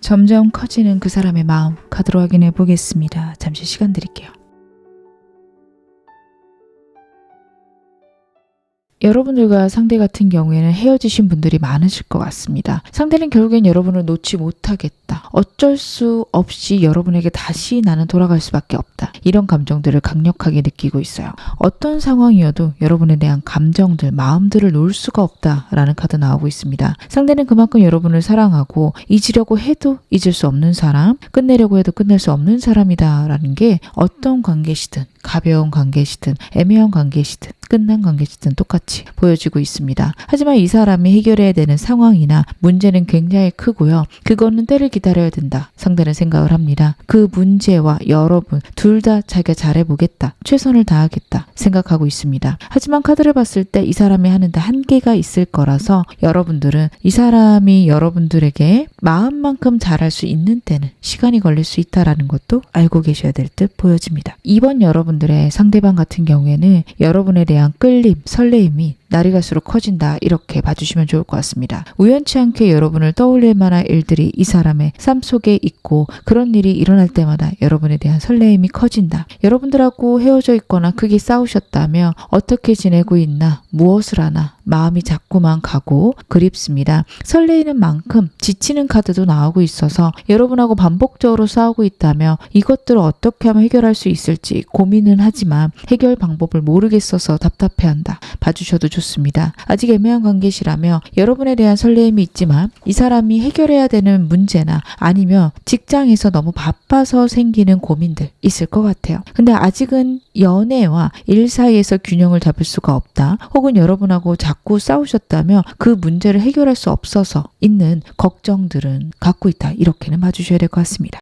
점점 커지는 그 사람의 마음 카드로 확인해 보겠습니다. 잠시 시간 드릴게요. 여러분들과 상대 같은 경우에는 헤어지신 분들이 많으실 것 같습니다. 상대는 결국엔 여러분을 놓지 못하겠다. 어쩔 수 없이 여러분에게 다시 나는 돌아갈 수밖에 없다. 이런 감정들을 강력하게 느끼고 있어요. 어떤 상황이어도 여러분에 대한 감정들, 마음들을 놓을 수가 없다라는 카드 나오고 있습니다. 상대는 그만큼 여러분을 사랑하고 잊으려고 해도 잊을 수 없는 사람, 끝내려고 해도 끝낼 수 없는 사람이다라는 게 어떤 관계시든 가벼운 관계시든 애매한 관계시든 끝난 관계시든 똑같이 보여지고 있습니다. 하지만 이 사람이 해결해야 되는 상황이나 문제는 굉장히 크고요. 그거는 때를 기다려야 된다. 상대는 생각을 합니다. 그 문제와 여러분 둘 다 자기가 잘해보겠다. 최선을 다하겠다. 생각하고 있습니다. 하지만 카드를 봤을 때 이 사람이 하는데 한계가 있을 거라서 여러분들은 이 사람이 여러분들에게 마음만큼 잘할 수 있는 때는 시간이 걸릴 수 있다라는 것도 알고 계셔야 될 듯 보여집니다. 이번 여러분들의 상대방 같은 경우에는 여러분에 대한 끌림, 설레임이 날이 갈수록 커진다 이렇게 봐주시면 좋을 것 같습니다. 우연치 않게 여러분을 떠올릴 만한 일들이 이 사람의 삶 속에 있고 그런 일이 일어날 때마다 여러분에 대한 설레임이 커진다. 여러분들하고 헤어져 있거나 크게 싸우셨다며 어떻게 지내고 있나 무엇을 하나 마음이 자꾸만 가고 그립습니다. 설레이는 만큼 지치는 카드도 나오고 있어서 여러분하고 반복적으로 싸우고 있다며 이것들을 어떻게 하면 해결할 수 있을지 고민은 하지만 해결 방법을 모르겠어서 답답해한다. 봐주셔도 좋습니다. 아직 애매한 관계시라며 여러분에 대한 설레임이 있지만 이 사람이 해결해야 되는 문제나 아니면 직장에서 너무 바빠서 생기는 고민들 있을 것 같아요. 근데 아직은 연애와 일 사이에서 균형을 잡을 수가 없다. 혹은 여러분하고 자꾸 싸우셨다며 그 문제를 해결할 수 없어서 있는 걱정들은 갖고 있다. 이렇게는 봐주셔야 될 것 같습니다.